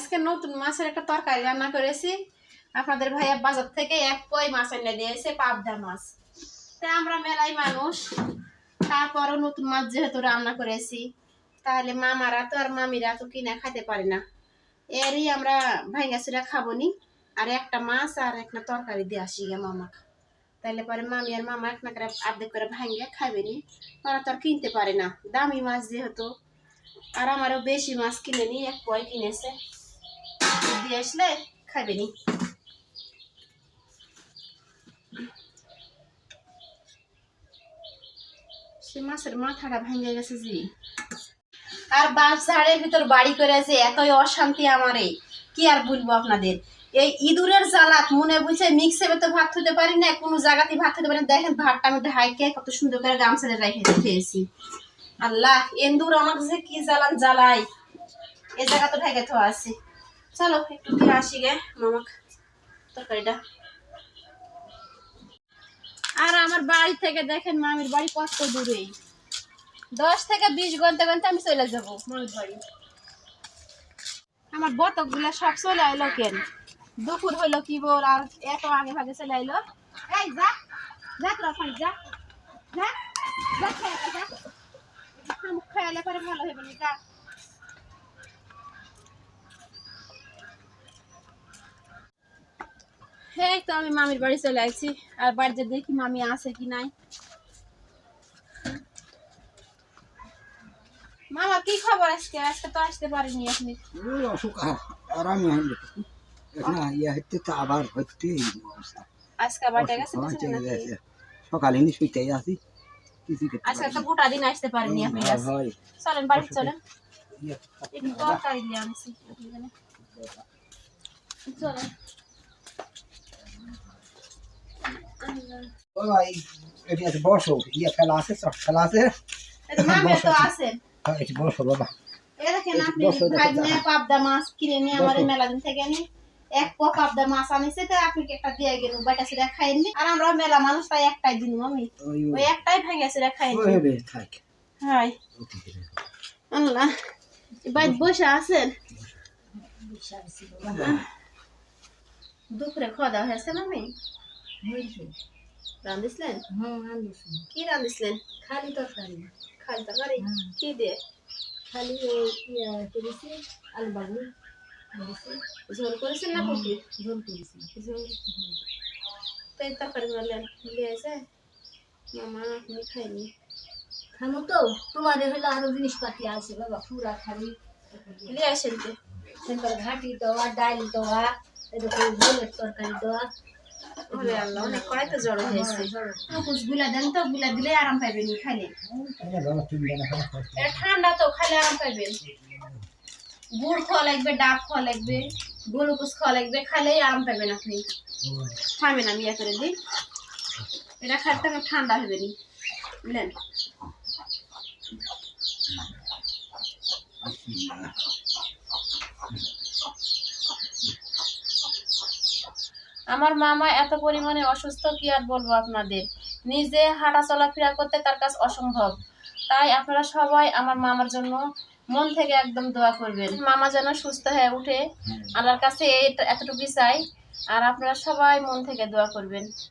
আজকে নতুন মাছের একটা তরকারি রান্না করেছি। আপনাদের ভাইয়া বাজার থেকে এক পয় মাছ এনে দিয়েছে, পাবদা মাছ। তা আমরা মেলাই মানুষ। তারপরও নতুন মাছ যেহেতু রান্না করেছি, তাহলে মামারা তো আর মামিরা তো কিনা খাইতে পারে না। এরই আমরা ভাইঙ্গাসুরা খাব নি আর একটা মাছ আর একটা তরকারি দিয়ে আসি গিয়ে মামাকে তাহলে পরে মামি আর মামা একটা করে আর্ধেক করে ভাঙ্গে খাবে নি ওরা তো আর কিনতে পারে না। দামি মাছ যেহেতু, আর আমারও বেশি মাছ কিনে নি এক পয় কিনেছে। দিয়ে আসলে খাবে নি সে মাছের মাথাটা ভেঙে গেছে জি আর ঝাড়ের ভিতর বাড়ি এতই অশান্তি আমারে কি আর বলব আপনাদের? এই ইঁদুরের জ্বালাত মনে বুঝে মিক্সে তো ভাত খেতে পারি না কোনো জায়গাতে ভাত খেতে পারি দেখেন ভাতটা আমি ঢাইকে কত সুন্দর করে গামছা রেখে খেয়েছি। আল্লাহ এন্দুর আমাকে যে কি জ্বালান জ্বালাই। এ জায়গা তো ঢেকে তো আছে। চলো একটু দিয়ে আসি গে মামাক তরকারিটা। আর আমার বাড়ি থেকে দেখেন মামির বাড়ি কত দূরেই। দশ থেকে বিশ ঘণ্টা ঘণ্টা আমি চলে যাব মামির বাড়ি। আমার বতকগুলা সব চলে আইলো কেন? দুপুর হইল কি বল আর এত আগে ভাগে চলে আইলো। এই যা যা ওখানে যা। যা যা খেয়ে আয়, যা। শামুক খাইলে পরে ভালো হবে না যা। এই তো আমি মামির বাড়ি চলে আসছি আর বাড়িতে দেখি মামি আছে কি নাই মামা কি খবর আজকে আজকে তো আসতে পারিনি আপনি ওই অসুখ আ- আরামে হইল এখন ইয়া হচ্ছে তো আবার হচ্ছে এই অবস্থা আজকে বাড়িতে গেছে অসুখ বুঝছেন হচ্ছে, নাকি? গেছে। সকালে নি শুইতে আছি কিছু করতে আজকে পারি তো না। গোটা দিন আসতে পারিনি আপনি হয়, আজ। হয়। চলেন বাড়ি চলেন ইয়ে, একটু তরকারি দিয়ে আনছি এখানে। চলেন ও ভাই এটি আছে বসো ইয়ে খেলা আছে সব খেলা আছে। তো হ্যাঁ, এটি বসো বাবা। এ দেখেন আপনি বসো, দেখো, পাবদা মাছ কিনে নিয়ে আমার মেলা দিন থেকে নি এক পো পাবদা মাছ আনিছে তো আপনি একটা দিয়ে গেল বাটা সেটা খাইনি আর আমরা মেলা মানুষ তাই একটাই দিন আমি ওই ওই। একটাই ভেঙে সেটা খাইনি হাই। আল্লাহ। বসে আছেন? দুপুরে খাওয়া দাওয়া হয়েছে। মামি রান্ধিছিলেন কি রান্ধিছিলেন? খালি তরকারি। খালি তরকারি? হুম। কি দিয়ে? খালি ইয়া করেছি আলু বাগনি ঝোল করেছেন না কুটি ঝোল করেছি। ঝোল তো এই তরকারি লিয়ে আছে? মামা আপনি খাইনি। খামো তো। তোমাদের হলে আরও জিনিসপাতি আছে বাবা পুরা খালি। লিয়ে আসেন তো। ঘাটি দেওয়া ডাল দেওয়া এরকম ঝোলের তরকারি দেওয়া। ঠান্ডা তো খাইলে আরাম পাইবেন। গুড় খাওয়া লাগবে ডাব খাওয়া লাগবে গ্লুকোজ খাওয়া লাগবে খাইলেই আরাম পাইবেন আপনি। থামেন আমি ইয়ে করে দিই। এটা খাইতে আমার ঠান্ডা হবে নি। বুঝলেন? আমার মামা এত পরিমাণে অসুস্থ কি আর বলব আপনাদের? নিজে হাঁটা চলাফেরা করতে তার কাছে অসম্ভব। তাই আপনারা সবাই আমার মামার জন্য মন থেকে একদম দোয়া করবেন। মামা যেন সুস্থ হয়ে উঠে আল্লাহর কাছে এতটুকুই চাই। আর আপনারা সবাই মন থেকে দোয়া করবেন।